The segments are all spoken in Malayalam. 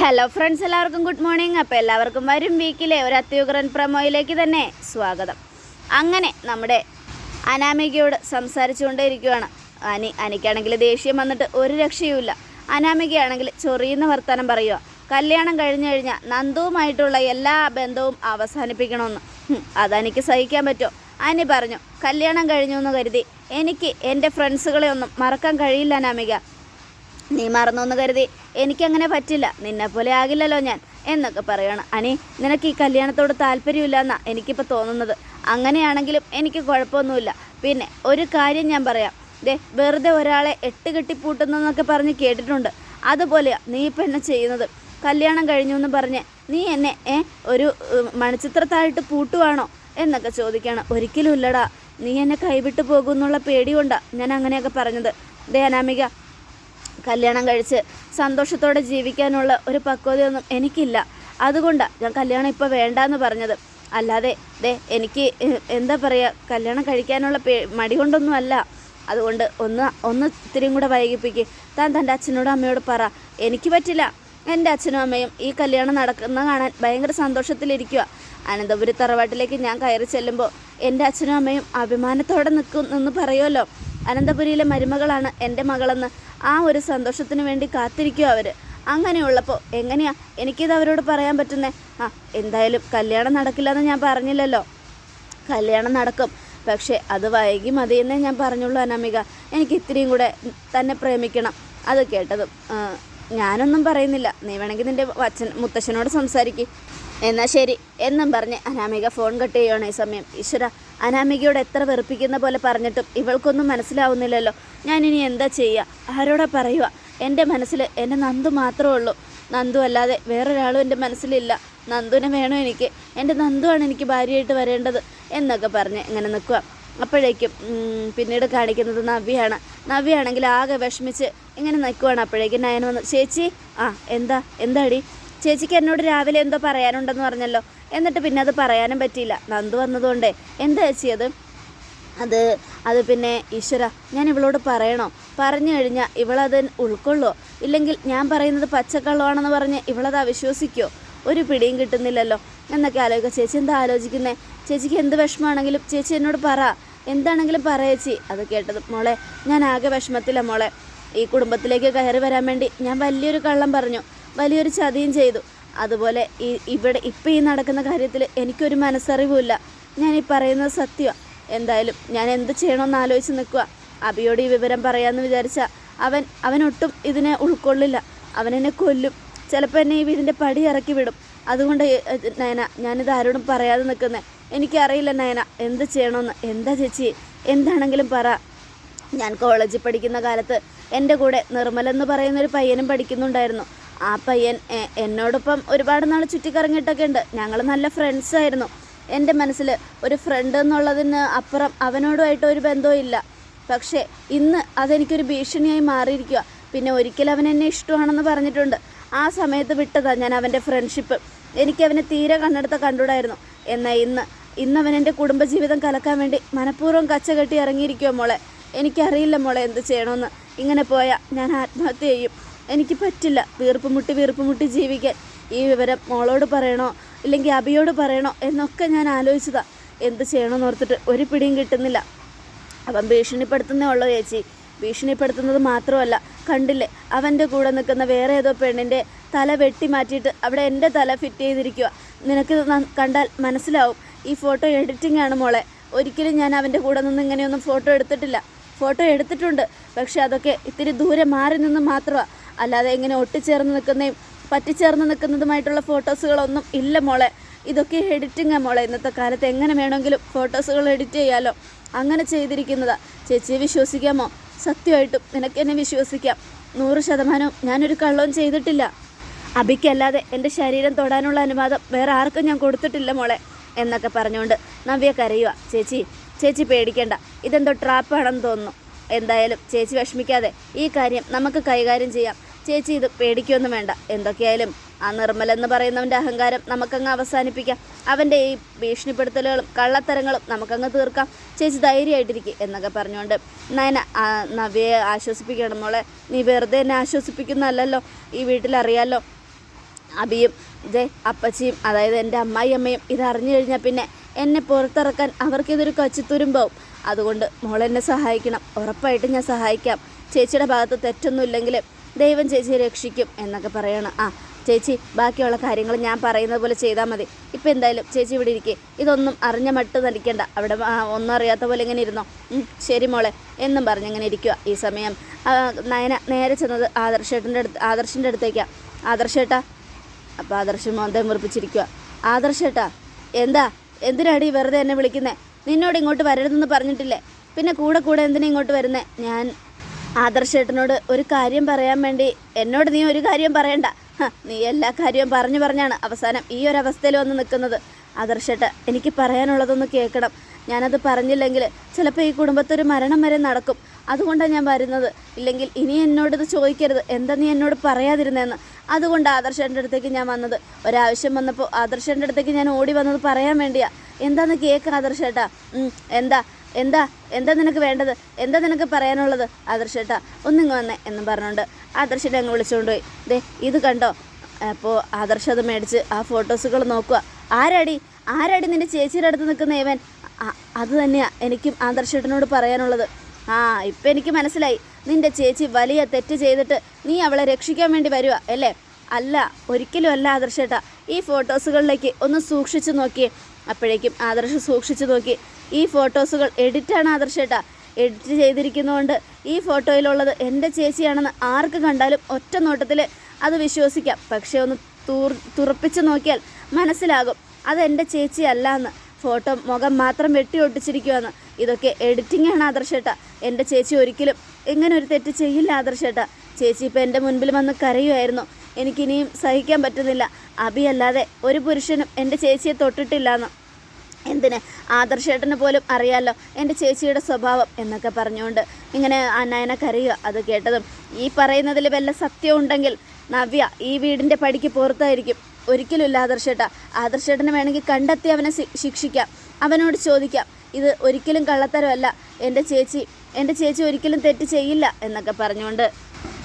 ഹലോ ഫ്രണ്ട്സ് എല്ലാവർക്കും ഗുഡ് മോർണിംഗ് അപ്പോൾ എല്ലാവർക്കും വരും വീക്കിലെ ഒരു അത്യുഗ്രൻ പ്രമോയിലേക്ക് തന്നെ സ്വാഗതം. അങ്ങനെ നമ്മുടെ അനാമികയോട് സംസാരിച്ചുകൊണ്ടേയിരിക്കുകയാണ്. അനി അനിക്കാണെങ്കിൽ ദേഷ്യം വന്നിട്ട് ഒരു രക്ഷയുമില്ല. അനാമികയാണെങ്കിൽ ചൊറിയുന്ന വർത്തമാനം പറയുക കല്യാണം കഴിഞ്ഞു കഴിഞ്ഞാൽ നന്ദുവുമായിട്ടുള്ള എല്ലാ ബന്ധവും അവസാനിപ്പിക്കണമെന്ന്. അതെനിക്ക് സഹിക്കാൻ പറ്റുമോ? അനി പറഞ്ഞു കല്യാണം കഴിഞ്ഞു എന്ന് കരുതി എനിക്ക് എന്റെ ഫ്രണ്ട്സുകളെ ഒന്നും മറക്കാൻ കഴിയില്ല അനാമിക. നീ മറന്നോന്ന് കരുതി. എനിക്കങ്ങനെ പറ്റില്ല. നിന്നെ പോലെ ആകില്ലല്ലോ ഞാൻ. എന്നൊക്കെ പറയണം. അനി നിനക്ക് ഈ കല്യാണത്തോട് താല്പര്യമില്ലെന്നാ എനിക്കിപ്പോൾ തോന്നുന്നത്. അങ്ങനെയാണെങ്കിലും എനിക്ക് കുഴപ്പമൊന്നുമില്ല. പിന്നെ ഒരു കാര്യം ഞാൻ പറയാം. ദേ വെറുതെ ഒരാളെ എട്ട് കെട്ടി പൂട്ടുന്നെന്നൊക്കെ പറഞ്ഞ് കേട്ടിട്ടുണ്ട്. അതുപോലെയാ നീ ഇപ്പം എന്നെ ചെയ്യുന്നത്? കല്യാണം കഴിഞ്ഞു എന്ന് പറഞ്ഞ് നീ എന്നെ ഏ ഒരു മണിച്ചിത്രത്തായിട്ട് പൂട്ടുവാണോ? എന്നൊക്കെ ചോദിക്കണം. ഒരിക്കലും ഇല്ലടാ. നീ എന്നെ കൈവിട്ടു പോകുമെന്നുള്ള പേടി കൊണ്ടാണ് ഞാൻ അങ്ങനെയൊക്കെ പറഞ്ഞത്. ദേ അനാമിക കല്യാണം കഴിച്ച് സന്തോഷത്തോടെ ജീവിക്കാനുള്ള ഒരു പക്വതയൊന്നും എനിക്കില്ല. അതുകൊണ്ടാണ് ഞാൻ കല്യാണം ഇപ്പോൾ വേണ്ടാന്ന് പറഞ്ഞത്. അല്ലാതെ ദേ എനിക്ക് എന്താ പറയുക കല്യാണം കഴിക്കാനുള്ള പേ മടി കൊണ്ടൊന്നും അല്ല. അതുകൊണ്ട് ഒന്ന് ഒന്ന് ഇത്തിരിയും കൂടെ വൈകിപ്പിക്കുക താൻ തന്റെ അച്ഛനോടും അമ്മയോട് പറ. എനിക്ക് പറ്റില്ല. എന്റെ അച്ഛനും അമ്മയും ഈ കല്യാണം നടക്കുന്ന കാണാൻ ഭയങ്കര സന്തോഷത്തിലിരിക്കുക അനന്തപുരി തറവാട്ടിലേക്ക് ഞാൻ കയറി ചെല്ലുമ്പോൾ എന്റെ അച്ഛനും അമ്മയും അഭിമാനത്തോടെ നിൽക്കും എന്ന് പറയുമല്ലോ. അനന്തപുരിയിലെ മരുമകളാണ് എന്റെ മകളെന്ന് ആ ഒരു സന്തോഷത്തിന് വേണ്ടി കാത്തിരിക്കും അവർ അങ്ങനെയുള്ളപ്പോൾ എങ്ങനെയാ എനിക്കിത് അവരോട് പറയാൻ പറ്റുന്നേ? ആ എന്തായാലും കല്യാണം നടക്കില്ലെന്ന് ഞാൻ പറഞ്ഞില്ലല്ലോ. കല്യാണം നടക്കും. പക്ഷേ അത് വൈകി മതിയെന്നേ ഞാൻ പറഞ്ഞുള്ളൂ അനാമിക. എനിക്ക് ഇത്രയും കൂടെ തന്നെ പ്രേമിക്കണം. അത് കേട്ടതും ഞാനൊന്നും പറയുന്നില്ല. നീ വേണമെങ്കിൽ നിന്റെ അച്ഛൻ മുത്തശ്ശനോട് സംസാരിക്കും. എന്നാൽ ശരി. എന്നും പറഞ്ഞ് അനാമിക ഫോൺ കട്ട് ചെയ്യുകയാണ് ഈ സമയം. ഈശ്വര അനാമികയോട് എത്ര വെറുപ്പിക്കുന്ന പോലെ പറഞ്ഞിട്ടും ഇവൾക്കൊന്നും മനസ്സിലാവുന്നില്ലല്ലോ. ഞാനിനി എന്താ ചെയ്യുക ആരോടാ പറയുക എന്റെ മനസ്സിൽ എന്റെ നന്ദു മാത്രമേ ഉള്ളൂ. നന്ദു അല്ലാതെ വേറൊരാളും എന്റെ മനസ്സിലില്ല. നന്ദുവിനെ വേണം എനിക്ക്? എന്റെ നന്ദുവാണ് എനിക്ക് ഭാര്യയായിട്ട് വരേണ്ടത് എന്നൊക്കെ പറഞ്ഞ് ഇങ്ങനെ നിൽക്കുക അപ്പോഴേക്കും പിന്നീട് കാണിക്കുന്നത് നവ്യാണ് നവ്യാണെങ്കിൽ ആകെ വിഷമിച്ച് ഇങ്ങനെ നിൽക്കുവാണ് അപ്പോഴേക്കും നയൻ വന്ന് ചേച്ചി ആ എന്താ? എന്താടി? ചേച്ചിക്ക് എന്നോട് രാവിലെ എന്തോ പറയാനുണ്ടെന്ന് പറഞ്ഞല്ലോ. എന്നിട്ട് പിന്നെ അത് പറയാനും പറ്റിയില്ല. നന്ദു വന്നതുകൊണ്ടേ. എന്താ ചേച്ചി അത്? അത് പിന്നെ ഈശ്വര ഞാൻ ഇവളോട് പറയണോ? പറഞ്ഞു കഴിഞ്ഞാൽ ഇവളത് ഉൾക്കൊള്ളോ? ഇല്ലെങ്കിൽ ഞാൻ പറയുന്നത് പച്ചക്കള്ളമാണെന്ന് പറഞ്ഞ് ഇവളത് അവിശ്വസിക്കോ? ഒരു പിടിയും കിട്ടുന്നില്ലല്ലോ. എന്നൊക്കെ ആലോചിക്കുക ചേച്ചി എന്താ ആലോചിക്കുന്നേ? ചേച്ചിക്ക് എന്ത് വിഷമമാണെങ്കിലും ചേച്ചി എന്നോട് പറ. എന്താണെങ്കിലും പറ ചേച്ചി. അത് കേട്ടത് മോളെ ഞാൻ ആകെ വിഷമത്തില്ല മോളെ. ഈ കുടുംബത്തിലേക്ക് കയറി വരാൻ വേണ്ടി ഞാൻ വലിയൊരു കള്ളം പറഞ്ഞു. വലിയൊരു ചതിയും ചെയ്തു. അതുപോലെ ഈ ഇവിടെ ഇപ്പം ഈ നടക്കുന്ന കാര്യത്തിൽ എനിക്കൊരു മനസ്സറിവുമില്ല. ഞാൻ ഈ പറയുന്നത് സത്യമാണ് എന്തായാലും ഞാൻ എന്ത് ചെയ്യണമെന്ന് ആലോചിച്ച് നിൽക്കുക അബിയോട് ഈ വിവരം പറയാമെന്ന് വിചാരിച്ച അവൻ അവനൊട്ടും ഇതിനെ ഉൾക്കൊള്ളില്ല. അവനെന്നെ കൊല്ലും. ചിലപ്പോൾ എന്നെ ഈ വീടിന്റെ പടി ഇറക്കി വിടും. അതുകൊണ്ട് നയന ഞാനിത് ആരോടും പറയാതെ നിൽക്കുന്നത് എനിക്കറിയില്ല നയന എന്ത് ചെയ്യണമെന്ന് എന്താ ചേച്ചി എന്താണെങ്കിലും പറ. ഞാൻ കോളേജിൽ പഠിക്കുന്ന കാലത്ത് എന്റെ കൂടെ നിർമ്മലെന്ന് പറയുന്നൊരു പയ്യനും പഠിക്കുന്നുണ്ടായിരുന്നു. ആ പയ്യൻ എന്നോടൊപ്പം ഒരുപാട് നാൾ ചുറ്റിക്കറങ്ങിയിട്ടൊക്കെ ഉണ്ട് ഞങ്ങൾ നല്ല ഫ്രണ്ട്സ് ആയിരുന്നു. എന്റെ മനസ്സിൽ ഒരു ഫ്രണ്ട് എന്നുള്ളതിന് അപ്പുറം അവനോടുമായിട്ട് ഒരു ബന്ധവും ഇല്ല. പക്ഷേ ഇന്ന് അതെനിക്കൊരു ഭീഷണിയായി മാറിയിരിക്കുക പിന്നെ ഒരിക്കൽ അവൻ എന്നെ ഇഷ്ടമാണെന്ന് പറഞ്ഞിട്ടുണ്ട്. ആ സമയത്ത് വിട്ടതാണ് ഞാൻ അവന്റെ ഫ്രണ്ട്ഷിപ്പ് എനിക്ക് അവനെ തീരെ കണ്ണെടുത്ത കണ്ടുകൂടായിരുന്നു. എന്നാൽ ഇന്ന് ഇന്ന് അവൻ എന്റെ കുടുംബജീവിതം കലക്കാൻ വേണ്ടി മനഃപൂർവം കച്ച കെട്ടി ഇറങ്ങിയിരിക്കുമോ മോളെ. എനിക്കറിയില്ല മോളെ എന്ത് ചെയ്യണമെന്ന് ഇങ്ങനെ പോയാൽ ഞാൻ ആത്മഹത്യ ചെയ്യും. എനിക്ക് പറ്റില്ല. വീർപ്പ് മുട്ടി വീർപ്പ് മുട്ടി ജീവിക്കാൻ. ഈ വിവരം മോളോട് പറയണോ? ഇല്ലെങ്കിൽ അബിയോട് പറയണോ? എന്നൊക്കെ ഞാൻ ആലോചിച്ചതാ. എന്ത് ചെയ്യണമെന്ന് ഓർത്തിട്ട് ഒരു പിടിയും കിട്ടുന്നില്ല. അപ്പം ഭീഷണിപ്പെടുത്തുന്നേ ഉള്ളൂ ചേച്ചി. ഭീഷണിപ്പെടുത്തുന്നത് മാത്രമല്ല കണ്ടില്ലേ? അവന്റെ കൂടെ നിൽക്കുന്ന വേറെ ഏതോ പെണ്ണിന്റെ തല വെട്ടി മാറ്റിയിട്ട് അവിടെ എന്റെ തല ഫിറ്റ് ചെയ്തിരിക്കുക നിനക്ക് കണ്ടാൽ മനസ്സിലാവും. ഈ ഫോട്ടോ എഡിറ്റിംഗ് ആണ് മോളെ. ഒരിക്കലും ഞാൻ അവന്റെ കൂടെ നിന്ന് ഇങ്ങനെയൊന്നും ഫോട്ടോ എടുത്തിട്ടില്ല. ഫോട്ടോ എടുത്തിട്ടുണ്ട്. പക്ഷേ അതൊക്കെ ഇത്തിരി ദൂരെ മാറി നിന്ന് മാത്രമാണ് അല്ലാതെ ഇങ്ങനെ ഒട്ടിച്ചേർന്ന് നിൽക്കുന്നതും പറ്റിച്ചേർന്ന് നിൽക്കുന്നതുമായിട്ടുള്ള ഫോട്ടോസുകളൊന്നും ഇല്ല മോളെ. ഇതൊക്കെ എഡിറ്റിംഗ് മോളെ. ഇന്നത്തെ കാലത്ത് എങ്ങനെ വേണമെങ്കിലും ഫോട്ടോസുകൾ എഡിറ്റ് ചെയ്യാമല്ലോ അങ്ങനെ ചെയ്തിരിക്കുന്നതാ. ചേച്ചിയെ വിശ്വസിക്കാമോ? സത്യമായിട്ടും നിനക്ക് എന്നെ വിശ്വസിക്കാം. നൂറ് ശതമാനവും ഞാനൊരു കള്ളവും ചെയ്തിട്ടില്ല. അബിക്കല്ലാതെ എന്റെ ശരീരം തൊടാനുള്ള അനുവാദം വേറെ ആർക്കും ഞാൻ കൊടുത്തിട്ടില്ല മോളെ എന്നൊക്കെ പറഞ്ഞുകൊണ്ട് നവ്യ കരയുക ചേച്ചി ചേച്ചി പേടിക്കേണ്ട. ഇതെന്തോ ട്രാപ്പാണെന്ന് തോന്നുന്നു. എന്തായാലും ചേച്ചി വിഷമിക്കാതെ ഈ കാര്യം നമുക്ക് കൈകാര്യം ചെയ്യാം. ചേച്ചി ഇത് പേടിക്കൊന്നും വേണ്ട. എന്തൊക്കെയായാലും ആ നിർമ്മൽ എന്ന് പറയുന്നവന്റെ അഹങ്കാരം നമുക്കങ്ങ് അവസാനിപ്പിക്കാം. അവന്റെ ഈ ഭീഷണിപ്പെടുത്തലുകളും കള്ളത്തരങ്ങളും നമുക്കങ്ങ് തീർക്കാം. ചേച്ചി ധൈര്യമായിട്ടിരിക്കും എന്നൊക്കെ പറഞ്ഞുകൊണ്ട് നയന നവ്യയെ ആശ്വസിപ്പിക്കണം. മോളെ നീ വെറുതെ എന്നെ ആശ്വസിപ്പിക്കുന്നതല്ലല്ലോ. ഈ വീട്ടിലറിയാലോ. അബിയും ഇതേ അപ്പച്ചിയും അതായത് എന്റെ അമ്മായിയമ്മയും അറിഞ്ഞു കഴിഞ്ഞാൽ പിന്നെ എന്നെ പുറത്തിറക്കാൻ അവർക്കിതൊരു കച്ചിത്തുരുമ്പാവും. അതുകൊണ്ട് മോളെന്നെ സഹായിക്കണം. ഉറപ്പായിട്ടും ഞാൻ സഹായിക്കാം. ചേച്ചിയുടെ ഭാഗത്ത് തെറ്റൊന്നുമില്ലെങ്കിൽ ദൈവം ചേച്ചിയെ രക്ഷിക്കും എന്നൊക്കെ പറയണം. ആ ചേച്ചി ബാക്കിയുള്ള കാര്യങ്ങൾ ഞാൻ പറയുന്നത് പോലെ ചെയ്താൽ മതി. ഇപ്പം എന്തായാലും ചേച്ചി ഇവിടെ ഇരിക്കേ. ഇതൊന്നും അറിഞ്ഞ മട്ട് നടിക്കണ്ട. അവിടെ ഒന്നും അറിയാത്ത പോലെ ഇങ്ങനെ ഇരുന്നോ? ശരി മോളെ. എന്നും പറഞ്ഞിങ്ങനെ ഇരിക്കുക ഈ സമയം. നയന നേരെ ചെന്നത് ആദർശേട്ടന്റെ അടുത്ത് ആദർശിന്റെ അടുത്തേക്കാണ് ആദർശേട്ടാ അപ്പോൾ ആദർശ് മോന്തം മുറിപ്പിച്ചിരിക്കുക ആദർശേട്ടാ എന്താ? എന്തിനാടി വെറുതെ എന്നെ വിളിക്കുന്നത് നിന്നോട് ഇങ്ങോട്ട് വരരുതെന്ന് പറഞ്ഞിട്ടില്ലേ? പിന്നെ കൂടെ കൂടെ എന്തിനാ ഇങ്ങോട്ട് വരുന്നത് ഞാൻ ആദർശേട്ടനോട് ഒരു കാര്യം പറയാൻ വേണ്ടി എന്നോട് നീ ഒരു കാര്യം പറയണ്ട. നീ എല്ലാ കാര്യവും പറഞ്ഞു പറഞ്ഞാണ് അവസാനം ഈ ഒരു അവസ്ഥയിൽ വന്ന് നിൽക്കുന്നത്. ആദർശേട്ട എനിക്ക് പറയാനുള്ളതൊന്ന് കേൾക്കണം. ഞാനത് പറഞ്ഞില്ലെങ്കിൽ ചിലപ്പോൾ ഈ കുടുംബത്തൊരു മരണം വരെ നടക്കും. അതുകൊണ്ടാണ് ഞാൻ വരുന്നത്. ഇല്ലെങ്കിൽ ഇനി എന്നോട് ഇത് ചോദിക്കരുത്. എന്താ നീ എന്നോട് പറയാതിരുന്നതെന്ന് അതുകൊണ്ട് ആദർശന്റെ അടുത്തേക്ക് ഞാൻ വന്നത്. ഒരാവശ്യം വന്നപ്പോൾ ആദർശന്റെ അടുത്തേക്ക് ഞാൻ ഓടി വന്നത് പറയാൻ വേണ്ടിയാണ് എന്താന്ന് കേക്ക് ആദർശേട്ടാ. എന്താ? എന്താ? എന്താ നിനക്ക് വേണ്ടത്? എന്താ നിനക്ക് പറയാനുള്ളത്? ആദർശേട്ടാ ഒന്നിങ്ങ് വന്നേ എന്നും പറഞ്ഞുകൊണ്ട് ആദർശേട്ട അങ്ങ് വിളിച്ചുകൊണ്ട് പോയി. ദേ ഇത് കണ്ടോ? അപ്പോൾ ആദർശ അത് മേടിച്ച് ആ ഫോട്ടോസുകൾ നോക്കുക ആരാടി? ആരാടി നിന്റെ ചേച്ചിയുടെ അടുത്ത് നിൽക്കുന്ന ഇവൻ? അത് തന്നെയാണ് എനിക്കും ആദർശേട്ടനോട് പറയാനുള്ളത്. ആ ഇപ്പം എനിക്ക് മനസ്സിലായി. നിന്റെ ചേച്ചി വലിയ തെറ്റ് ചെയ്തിട്ട് നീ അവളെ രക്ഷിക്കാൻ വേണ്ടി വരുക അല്ലേ? അല്ല ഒരിക്കലും അല്ല ആദർശേട്ടാ. ഈ ഫോട്ടോസുകളിലേക്ക് ഒന്ന് സൂക്ഷിച്ചു നോക്കിയേ. അപ്പോഴേക്കും ആദർശ് സൂക്ഷിച്ചു നോക്കി. ഈ ഫോട്ടോസുകൾ എഡിറ്റാണ് ആദർശേട്ടാ. എഡിറ്റ് ചെയ്തിരിക്കുന്നതുകൊണ്ട് ഈ ഫോട്ടോയിലുള്ളത് എന്റെ ചേച്ചിയാണെന്ന് ആർക്ക് കണ്ടാലും ഒറ്റ നോട്ടത്തിൽ അത് വിശ്വസിക്കാം. പക്ഷേ ഒന്ന് തൂർ തുറപ്പിച്ച് നോക്കിയാൽ മനസ്സിലാകും. അത് എന്റെ ചേച്ചി അല്ല എന്ന് ഫോട്ടോ മുഖം മാത്രം വെട്ടി ഒട്ടിച്ചിരിക്കുവാന്ന്. ഇതൊക്കെ എഡിറ്റിംഗ് ആണ് ആദർശേട്ട. എന്റെ ചേച്ചി ഒരിക്കലും ഇങ്ങനെ ഒരു തെറ്റ് ചെയ്യില്ല ആദർശേട്ട. ചേച്ചി ഇപ്പം എന്റെ മുൻപിൽ വന്ന് കരയുമായിരുന്നു എനിക്കിനിയും സഹിക്കാൻ പറ്റുന്നില്ല. അബി അല്ലാതെ ഒരു പുരുഷനും എന്റെ ചേച്ചിയെ തൊട്ടിട്ടില്ലാന്ന്. എന്തിന്? ആദർശേട്ടന് പോലും അറിയാലോ എന്റെ ചേച്ചിയുടെ സ്വഭാവം എന്നൊക്കെ പറഞ്ഞുകൊണ്ട് ഇങ്ങനെ അന്നയനെ കരയുക. അത് കേട്ടതും ഈ പറയുന്നതിൽ വല്ല സത്യം ഉണ്ടെങ്കിൽ നവ്യ ഈ വീടിന്റെ പടിക്ക് പുറത്തായിരിക്കും. ഒരിക്കലുമില്ല ആദർശേട്ട. ആദർശേട്ടനെ വേണമെങ്കിൽ കണ്ടെത്തി അവനെ ശിക്ഷിക്കാം. അവനോട് ചോദിക്കാം. ഇത് ഒരിക്കലും കള്ളത്തരമല്ല. എന്റെ ചേച്ചി എന്റെ ചേച്ചി ഒരിക്കലും തെറ്റ് ചെയ്യില്ല എന്നൊക്കെ പറഞ്ഞുകൊണ്ട്.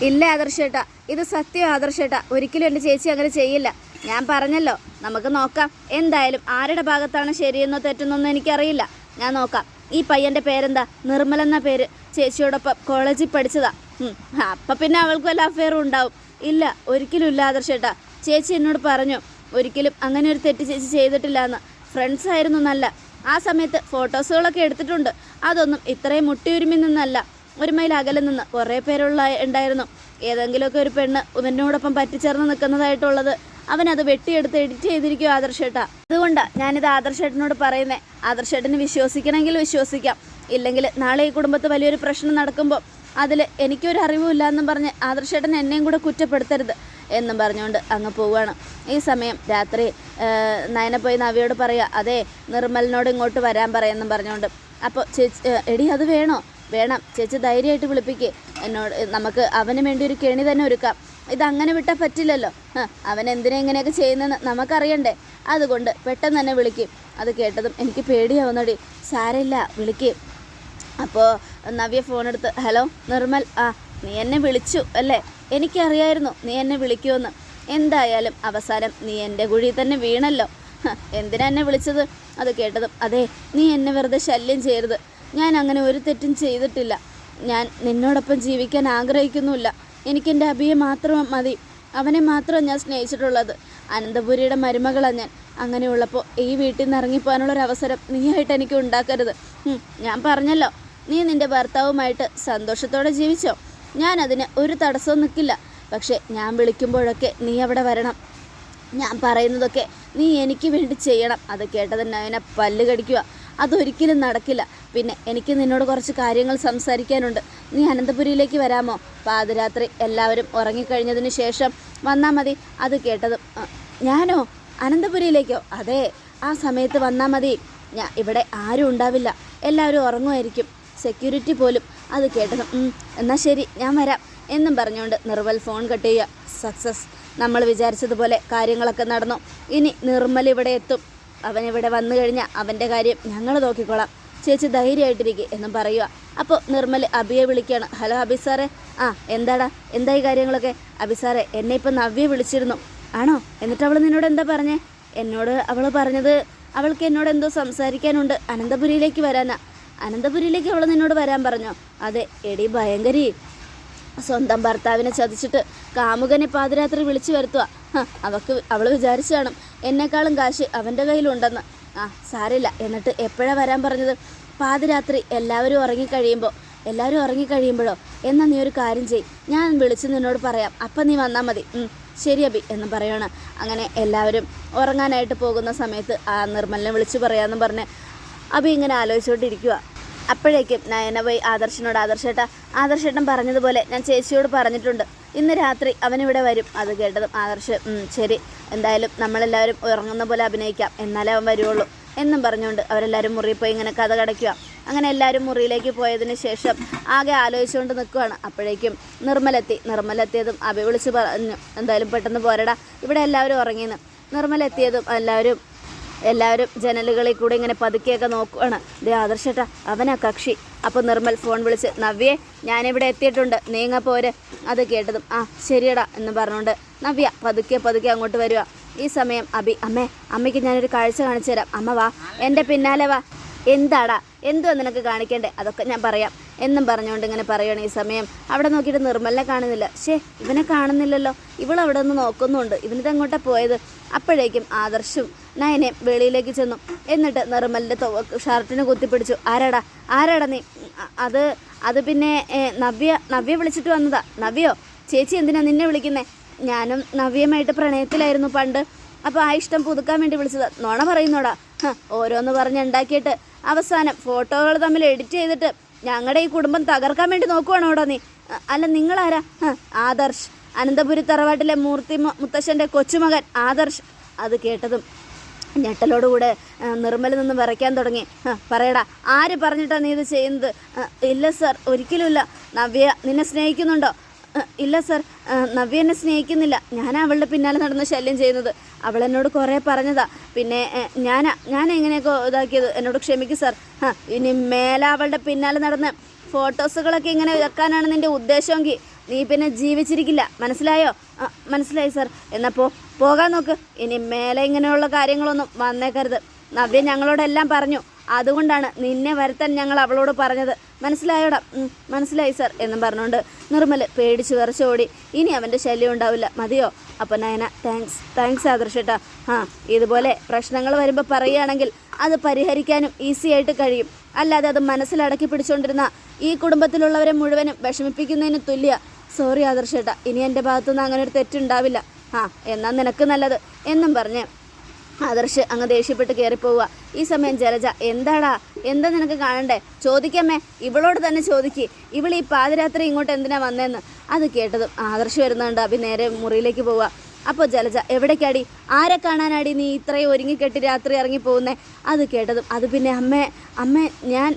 ഇല്ല ആദർശേട്ട. ഇത് സത്യം ആദർശേട്ട. ഒരിക്കലും എന്റെ ചേച്ചി അങ്ങനെ ചെയ്യില്ല. ഞാൻ പറഞ്ഞല്ലോ നമുക്ക് നോക്കാം. എന്തായാലും ആരുടെ ഭാഗത്താണ് ശരിയെന്നോ തെറ്റെന്നൊന്നും എനിക്കറിയില്ല. ഞാൻ നോക്കാം. ഈ പയ്യന്റെ പേരെന്താ? നിർമ്മൽ എന്ന പേര്. ചേച്ചിയോടൊപ്പം കോളേജിൽ പഠിച്ചതാ. അപ്പം പിന്നെ അവൾക്ക് വല്ല അഫെയറും ഉണ്ടാവും. ഇല്ല ഒരിക്കലും ഇല്ല ആദർശേട്ടാ ചേച്ചി എന്നോട് പറഞ്ഞു ഒരിക്കലും അങ്ങനെ ഒരു തെറ്റ് ചേച്ചി ചെയ്തിട്ടില്ല എന്ന് ഫ്രണ്ട്സ് ആയിരുന്നു നല്ല. ആ സമയത്ത് ഫോട്ടോസുകളൊക്കെ എടുത്തിട്ടുണ്ട്. അതൊന്നും ഇത്രയും മുട്ടിയൊരുമി നിന്നല്ല. ഒരു മൈൽ അകലെ നിന്ന് കുറേ പേരുള്ള ഉണ്ടായിരുന്നു. ഏതെങ്കിലുമൊക്കെ ഒരു പെണ്ണ് ഉമ്മനോടൊപ്പം പറ്റിച്ചേർന്ന് നിൽക്കുന്നതായിട്ടുള്ളത് അവനത് വെട്ടിയെടുത്ത് എഡിറ്റ് ചെയ്തിരിക്കും ആദർശേട്ടാ. അതുകൊണ്ടാണ് ഞാനിത് ആദർശേട്ടനോട് പറയുന്നത് ആദർശേട്ടന് വിശ്വസിക്കണമെങ്കിൽ വിശ്വസിക്കാം. ഇല്ലെങ്കിൽ നാളെ ഈ കുടുംബത്ത് വലിയൊരു പ്രശ്നം നടക്കുമ്പോൾ അതിൽ എനിക്കൊരു അറിവുമില്ല എന്നും പറഞ്ഞ് ആദർശേട്ടൻ എന്നെയും കൂടെ കുറ്റപ്പെടുത്തരുത് എന്നും പറഞ്ഞുകൊണ്ട് അങ്ങ് പോവുകയാണ്. ഈ സമയം രാത്രി നയനെ പോയി നവിയോട് പറയുക അതെ നിർമ്മലിനോട് ഇങ്ങോട്ട് വരാൻ പറയുമെന്നും പറഞ്ഞുകൊണ്ട്. അപ്പോൾ ചേച്ചി എടി അത് വേണോ? വേണം. ചേച്ചി ധൈര്യമായിട്ട് വിളിപ്പിക്കേ. എന്നോട് നമുക്ക് അവന് വേണ്ടി ഒരു കെണി തന്നെ ഒരുക്കാം. ഇതങ്ങനെ വിട്ടാൽ പറ്റില്ലല്ലോ. അവൻ എന്തിനാ ഇങ്ങനെയൊക്കെ ചെയ്യുന്നതെന്ന് നമുക്കറിയണ്ടേ. അതുകൊണ്ട് പെട്ടെന്ന് തന്നെ വിളിക്കും. അത് കേട്ടതും എനിക്ക് പേടിയാവുന്നടി. സാരമില്ല വിളിക്കും. അപ്പോൾ നവ്യ ഫോണെടുത്ത് ഹലോ നിർമ്മൽ ആ നീ എന്നെ വിളിച്ചു അല്ലേ? എനിക്കറിയായിരുന്നു നീ എന്നെ വിളിക്കുമെന്ന്. എന്തായാലും അവസാനം നീ എന്റെ കുഴി തന്നെ വീണല്ലോ. എന്തിനാ എന്നെ വിളിച്ചത്? അത് കേട്ടതും അതെ നീ എന്നെ വെറുതെ ശല്യം ചെയ്യരുത്. ഞാൻ അങ്ങനെ ഒരു തെറ്റും ചെയ്തിട്ടില്ല. ഞാൻ നിന്നോടൊപ്പം ജീവിക്കാൻ ആഗ്രഹിക്കുന്നുമില്ല. എനിക്കെന്റെ അഭിയെ മാത്രം മതി. അവനെ മാത്രം ഞാൻ സ്നേഹിച്ചിട്ടുള്ളത്. അനന്തപുരിയുടെ മരുമകളാണ് ഞാൻ. അങ്ങനെയുള്ളപ്പോൾ ഈ വീട്ടിൽ നിന്ന് ഇറങ്ങിപ്പോകാനുള്ളൊരു അവസരം നീയായിട്ട് എനിക്ക് ഉണ്ടാക്കരുത്. ഞാൻ പറഞ്ഞല്ലോ. നീ നിന്റെ ഭർത്താവുമായിട്ട് സന്തോഷത്തോടെ ജീവിച്ചോ? ഞാൻ അതിന് ഒരു തടസ്സവും നിൽക്കില്ല പക്ഷേ ഞാൻ വിളിക്കുമ്പോഴൊക്കെ നീ അവിടെ വരണം. ഞാൻ പറയുന്നതൊക്കെ നീ എനിക്ക് വേണ്ടി ചെയ്യണം. അത് കേട്ടത് അവനെ പല്ല് കടിക്കുക അതൊരിക്കലും നടക്കില്ല. പിന്നെ എനിക്ക് നിന്നോട് കുറച്ച് കാര്യങ്ങൾ സംസാരിക്കാനുണ്ട്. നീ അനന്തപുരിയിലേക്ക് വരാമോ? പാതിരാത്രി എല്ലാവരും ഉറങ്ങിക്കഴിഞ്ഞതിന് ശേഷം വന്നാൽ മതി. അത് കേട്ടതും ഞാനോ? അനന്തപുരിയിലേക്കോ? അതെ ആ സമയത്ത് വന്നാൽ മതി. ഞാൻ ഇവിടെ ആരും ഉണ്ടാവില്ല. എല്ലാവരും ഉറങ്ങുമായിരിക്കും. സെക്യൂരിറ്റി പോലും. അത് കേട്ടതും എന്നാൽ ശരി ഞാൻ വരാം എന്നും പറഞ്ഞുകൊണ്ട് നിർവൽ ഫോൺ കട്ട് ചെയ്യുക. സക്സസ്. നമ്മൾ വിചാരിച്ചതുപോലെ കാര്യങ്ങളൊക്കെ നടന്നു. ഇനി നിർമ്മൽ ഇവിടെ എത്തും. അവൻ ഇവിടെ വന്നു കഴിഞ്ഞാൽ അവന്റെ കാര്യം ഞങ്ങൾ നോക്കിക്കോളാം. ചേച്ചി ധൈര്യമായിട്ടിരിക്കുക എന്നും പറയുക. അപ്പോൾ നിർമ്മൽ അബിയെ വിളിക്കുകയാണ്. ഹലോ അബി സാറേ. ആ എന്താടാ? എന്തായി കാര്യങ്ങളൊക്കെ? അബി സാറേ എന്നെ ഇപ്പം നവ്യ വിളിച്ചിരുന്നു. ആണോ? എന്നിട്ട് അവൾ നിന്നോട് എന്താ പറഞ്ഞേ? എന്നോട് അവൾ പറഞ്ഞത് അവൾക്ക് എന്നോട് എന്തോ സംസാരിക്കാനുണ്ട്. അനന്തപുരിയിലേക്ക് വരാനാ. അനന്തപുരിയിലേക്ക് അവൾ നിന്നോട് വരാൻ പറഞ്ഞോ? അതെ എടി ഭയങ്കരി. സ്വന്തം ഭർത്താവിനെ ചതിച്ചിട്ട് കാമുകനെ പാതിരാത്രി വിളിച്ചു വരുത്തുക അവക്ക് അവൾ വിചാരിച്ചു കാണും എന്നെക്കാളും കാശ് അവന്റെ കയ്യിലുണ്ടെന്ന്. ആ സാരമില്ല. എന്നിട്ട് എപ്പോഴാണ് വരാൻ പറഞ്ഞത്? പാതിരാത്രി എല്ലാവരും ഉറങ്ങിക്കഴിയുമ്പോൾ എല്ലാവരും ഉറങ്ങിക്കഴിയുമ്പോഴോ? എന്നാൽ നീ ഒരു കാര്യം ചെയ് ഞാൻ വിളിച്ച് നിന്നോട് പറയാം. അപ്പം നീ വന്നാൽ മതി. ശരി അബി എന്ന് പറയണം. അങ്ങനെ എല്ലാവരും ഉറങ്ങാനായിട്ട് പോകുന്ന സമയത്ത് ആ നിർമ്മലിനെ വിളിച്ചു പറയാമെന്ന് പറഞ്ഞ് അബി ഇങ്ങനെ ആലോചിച്ചുകൊണ്ടിരിക്കുക അപ്പോഴേക്കും നയന പോയി ആദർശനോട് ആദർശേട്ടാ ആദർശേട്ടൻ പറഞ്ഞതുപോലെ ഞാൻ ചേച്ചിയോട് പറഞ്ഞിട്ടുണ്ട്. ഇന്ന് രാത്രി അവനിവിടെ വരും. അത് കേട്ടതും ആദർശ് ശരി. എന്തായാലും നമ്മളെല്ലാവരും ഉറങ്ങുന്ന പോലെ അഭിനയിക്കാം. എന്നാലേ അവൻ വരുവുള്ളൂ. എന്നും പറഞ്ഞുകൊണ്ട് അവരെല്ലാവരും മുറിയിൽ പോയി ഇങ്ങനെ കഥ കടയ്ക്കുക. അങ്ങനെ എല്ലാവരും മുറിയിലേക്ക് പോയതിന് ശേഷം ആകെ ആലോചിച്ചുകൊണ്ട് നിൽക്കുകയാണ് അപ്പോഴേക്കും നിർമ്മലെത്തി. നിർമ്മലെത്തിയതും അഭി വിളിച്ച് പറഞ്ഞു. എന്തായാലും പെട്ടെന്ന് പോരടാ. ഇവിടെ എല്ലാവരും ഉറങ്ങിയെന്ന്. നിർമ്മലെത്തിയതും എല്ലാവരും എല്ലാവരും ജനലുകളിൽ കൂടെ ഇങ്ങനെ പതുക്കെയൊക്കെ നോക്കുകയാണ് ദേ ആദർശേട്ടാ അവനാ കക്ഷി. അപ്പോൾ നിർമ്മൽ ഫോൺ വിളിച്ച് നവ്യെ ഞാനിവിടെ എത്തിയിട്ടുണ്ട്. നീങ്ങ പോര്. അത് കേട്ടതും ആ ശരിയടാ എന്ന് പറഞ്ഞുകൊണ്ട് നവ്യ പതുക്കെ പതുക്കെ അങ്ങോട്ട് വരിക ഈ സമയം അബി അമ്മേ അമ്മയ്ക്ക് ഞാനൊരു കാഴ്ച കാണിച്ചു തരാം. അമ്മ വാ എന്റെ പിന്നാലെ വാ. എന്താടാ? എന്തോ നിനക്ക് കാണിക്കണ്ടേ? അതൊക്കെ ഞാൻ പറയാം എന്നും പറഞ്ഞുകൊണ്ട് ഇങ്ങനെ പറയുകയാണ് ഈ സമയം. അവിടെ നോക്കിയിട്ട് നിർമ്മലിനെ കാണുന്നില്ല. ഷേ ഇവനെ കാണുന്നില്ലല്ലോ. ഇവളവിടെ നിന്ന് നോക്കുന്നുണ്ട്. ഇവനിതങ്ങോട്ടാണ് പോയത്? അപ്പോഴേക്കും ആദർശും നയനയും വെളിയിലേക്ക് ചെന്നു. എന്നിട്ട് നിർമ്മലിന്റെ ഷർട്ടിന് കുത്തിപ്പിടിച്ചു. ആരാടാ? ആരാടാ നീ? അത് അത് പിന്നെ നവ്യ നവ്യ വിളിച്ചിട്ട് വന്നതാ. നവ്യോ? ചേച്ചി എന്തിനാ നിന്നെ വിളിക്കുന്നേ? ഞാനും നവ്യമായിട്ട് പ്രണയത്തിലായിരുന്നു പണ്ട്. അപ്പോൾ ആ ഇഷ്ടം പുതുക്കാൻ വേണ്ടി വിളിച്ചതാ. നോണ പറയുന്നോടാ. ഓരോന്ന് പറഞ്ഞ് ഉണ്ടാക്കിയിട്ട് അവസാനം ഫോട്ടോകൾ തമ്മിൽ എഡിറ്റ് ചെയ്തിട്ട് ഞങ്ങളുടെ ഈ കുടുംബം തകർക്കാൻ വേണ്ടി നോക്കുവാണോടാ നീ? അല്ല നിങ്ങളാരാ? ആദർശ്. അനന്തപുരി തറവാട്ടിലെ മൂർത്തി മുത്തശ്ശന്റെ കൊച്ചുമകൻ ആദർശ്. അത് കേട്ടതും ഞെട്ടലോടുകൂടെ കൂടെ നിർമ്മൽ നിന്ന് വിറയ്ക്കാൻ തുടങ്ങി. പറയടാ ആര് പറഞ്ഞിട്ടാണ് നീ ഇത് ചെയ്യുന്നത്? ഇല്ല സർ ഒരിക്കലുമില്ല. നവ്യ നിന്നെ സ്നേഹിക്കുന്നുണ്ടോ? ഇല്ല സർ നവ്യ എന്നെ സ്നേഹിക്കുന്നില്ല. ഞാൻ അവളുടെ പിന്നാലെ നടന്ന് ശല്യം ചെയ്യുന്നത്. അവൾ എന്നോട് കുറേ പറഞ്ഞതാ. പിന്നെ ഞാൻ ഞാൻ എങ്ങനെയൊക്കെ ഇതാക്കിയത്? എന്നോട് ക്ഷമിക്കും സർ. ഇനി മേലെ അവളുടെ പിന്നാലെ നടന്ന് ഫോട്ടോസുകളൊക്കെ ഇങ്ങനെ വെക്കാനാണ് നിന്റെ ഉദ്ദേശമെങ്കിൽ. നീ പിന്നെ ജീവിച്ചിരിക്കില്ല. മനസ്സിലായോ? മനസ്സിലായി സർ. എന്നപ്പോൾ പോകാൻ നോക്ക്. ഇനി മേലെ ഇങ്ങനെയുള്ള കാര്യങ്ങളൊന്നും വന്നേക്കരുത്. നവ്യ ഞങ്ങളോടെല്ലാം പറഞ്ഞു. അതുകൊണ്ടാണ് നിന്നെ വരുത്താൻ ഞങ്ങൾ അവളോട് പറഞ്ഞത്. മനസ്സിലായോടാ? മനസ്സിലായി സർ എന്നും പറഞ്ഞുകൊണ്ട് നിർമ്മൽ പേടിച്ച് വിറച്ചോടി. ഇനി അവന്റെ ശല്യം ഉണ്ടാവില്ല. മതിയോ? അപ്പം നയന താങ്ക്സ് താങ്ക്സ് ആദർശേട്ടാ. ആ ഇതുപോലെ പ്രശ്നങ്ങൾ വരുമ്പോൾ പറയുകയാണെങ്കിൽ അത് പരിഹരിക്കാനും ഈസി ആയിട്ട് കഴിയും. അല്ലാതെ അത് മനസ്സിലടക്കി പിടിച്ചുകൊണ്ടിരുന്ന ഈ കുടുംബത്തിലുള്ളവരെ മുഴുവനും വിഷമിപ്പിക്കുന്നതിന് തുല്യ. സോറി ആദർശേട്ടാ ഇനി എന്റെ ഭാഗത്തുനിന്ന് അങ്ങനെ ഒരു തെറ്റുണ്ടാവില്ല. ആ എന്നാൽ നിനക്ക് നല്ലത്. എന്നും പറഞ്ഞ് ആദർശ് അങ്ങ് ദേഷ്യപ്പെട്ട് കയറിപ്പോവുക ഈ സമയം ജലജ എന്താടാ? എന്താ നിനക്ക് കാണണ്ടേ? ചോദിക്കമ്മേ ഇവളോട് തന്നെ ചോദിക്ക്. ഇവൾ ഈ പാതിരാത്രി ഇങ്ങോട്ട് എന്തിനാ വന്നതെന്ന് അത് കേട്ടതും ആദർശ് വരുന്നുണ്ട്. അഭി നേരെ മുറിയിലേക്ക് പോവുക. അപ്പോൾ ജലജ എവിടേക്കാടി? ആരെ കാണാനാടി നീ ഇത്രയും ഒരുങ്ങിക്കെട്ടി രാത്രി ഇറങ്ങി പോകുന്നേ? അത് കേട്ടതും അത് പിന്നെ അമ്മേ അമ്മേ ഞാൻ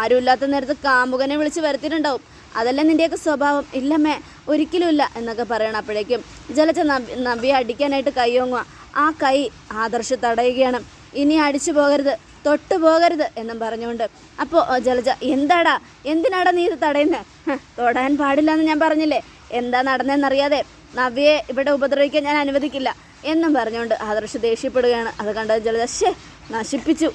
ആരുമില്ലാത്ത നേരത്ത് കാമുകനെ വിളിച്ച് വരുത്തിയിട്ടുണ്ടാവും. അതല്ല നിന്റെയൊക്കെ സ്വഭാവം? ഇല്ലമ്മേ ഒരിക്കലുമില്ല എന്നൊക്കെ പറയണം അപ്പോഴേക്കും ജലജ നബി നബിയെ അടിക്കാനായിട്ട് കൈയോങ്ങുക ആ കൈ ആദർശ തടയുകയാണ്. ഇനി അടിച്ചു പോകരുത് തൊട്ടു പോകരുത് എന്നും പറഞ്ഞുകൊണ്ട്. അപ്പോൾ ജലജ എന്താടാ? എന്തിനാടാ നീ ഇത് തടയുന്നത് തൊടാൻ പാടില്ല എന്ന് ഞാൻ പറഞ്ഞില്ലേ? എന്താ നടന്നതെന്നറിയാതെ നവ്യയെ ഇവിടെ ഉപദ്രവിക്കാൻ ഞാൻ അനുവദിക്കില്ല എന്നും പറഞ്ഞുകൊണ്ട് ആദർശ ദേഷ്യപ്പെടുകയാണ്. അത് കണ്ട ജലജ ശേ നശിപ്പിച്ചു.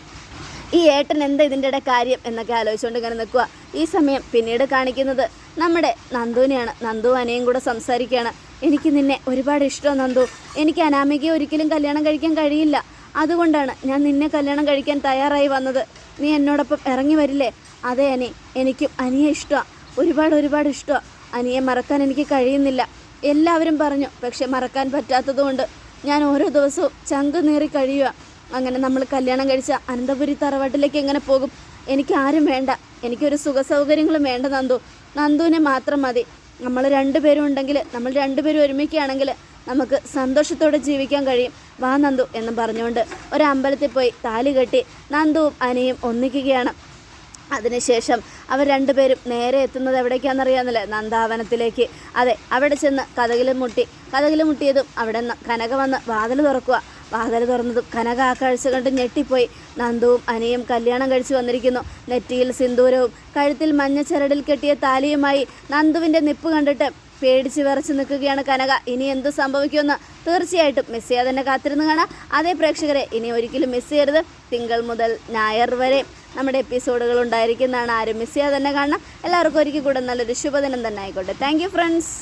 ഈ ഏട്ടൻ എന്താ ഇതിന്റെ കാര്യം എന്നൊക്കെ ആലോചിച്ചുകൊണ്ട് ഇങ്ങനെ നിൽക്കുക. ഈ സമയം പിന്നീട് കാണിക്കുന്നത് നമ്മുടെ നന്ദുവിനെയാണ്. നന്ദു അനയും കൂടെ സംസാരിക്കുകയാണ്. എനിക്ക് നിന്നെ ഒരുപാട് ഇഷ്ടമാണ് നന്ദു. എനിക്ക് അനാമികയെ ഒരിക്കലും കല്യാണം കഴിക്കാൻ കഴിയില്ല. അതുകൊണ്ടാണ് ഞാൻ നിന്നെ കല്യാണം കഴിക്കാൻ തയ്യാറായി വന്നത്. നീ എന്നോടൊപ്പം ഇറങ്ങി വരില്ലേ? അതെ അനി എനിക്കും അനിയെ ഇഷ്ടമാണ്. ഒരുപാട് ഒരുപാട് ഇഷ്ടമാണ്. അനിയെ മറക്കാൻ എനിക്ക് കഴിയുന്നില്ല. എല്ലാവരും പറഞ്ഞു പക്ഷെ മറക്കാൻ പറ്റാത്തതുകൊണ്ട് ഞാൻ ഓരോ ദിവസവും ചങ്ക് നേറി കഴിയുക അങ്ങനെ നമ്മൾ കല്യാണം കഴിച്ച അനന്തപുരി തറവാട്ടിലേക്ക് എങ്ങനെ പോകും? എനിക്ക് ആരും വേണ്ട. എനിക്കൊരു സുഖ സൗകര്യങ്ങളും വേണ്ട നന്ദു. നന്ദുവിനെ മാത്രം മതി. നമ്മൾ രണ്ടുപേരും ഉണ്ടെങ്കിൽ നമ്മൾ രണ്ടുപേരും ഒരുമിക്കുകയാണെങ്കിൽ നമുക്ക് സന്തോഷത്തോടെ ജീവിക്കാൻ കഴിയും. വാ നന്ദു എന്ന് പറഞ്ഞുകൊണ്ട് ഒരമ്പലത്തിൽ പോയി താലി കെട്ടി നന്ദുവും അനിയും ഒന്നിക്കുകയാണ്. അതിനുശേഷം അവർ രണ്ടുപേരും നേരെ എത്തുന്നത് എവിടേക്കാണെന്നറിയാമെന്നല്ലേ നന്ദാവനത്തിലേക്ക്. അതെ അവിടെ ചെന്ന് കഥകിൽ മുട്ടി. കഥകിൽ മുട്ടിയതും അവിടെ നിന്ന് കനക വന്ന് വാതിൽ തുറക്കുക വാതിൽ തുറന്നതും കനക ആ കണ്ട് ഞെട്ടിപ്പോയി. നന്ദുവും അനിയും കല്യാണം കഴിച്ചു വന്നിരിക്കുന്നു. നെറ്റിയിൽ സിന്ദൂരവും കഴുത്തിൽ മഞ്ഞച്ചരടിൽ കെട്ടിയ താലിയുമായി നന്ദുവിന്റെ നിപ്പ് കണ്ടിട്ട് പേടിച്ച് വിറച്ച് നിൽക്കുകയാണ് കനക. ഇനി എന്ത് സംഭവിക്കുമെന്ന് തീർച്ചയായിട്ടും മിസ് ചെയ്യാതെ തന്നെ കാത്തിരുന്ന് കാണാം. അതേ പ്രേക്ഷകരെ ഇനി ഒരിക്കലും മിസ് ചെയ്യരുത്. തിങ്കൾ മുതൽ ഞായർ വരെ നമ്മുടെ എപ്പിസോഡുകൾ ഉണ്ടായിരിക്കുന്നതാണ്. ആരും മിസ് ചെയ്യാതെ തന്നെ കാണണം. എല്ലാവർക്കും ഒരിക്കൽ കൂടെ നല്ലൊരു ശുഭദിനം തന്നെ ആയിക്കോട്ടെ. Thank friends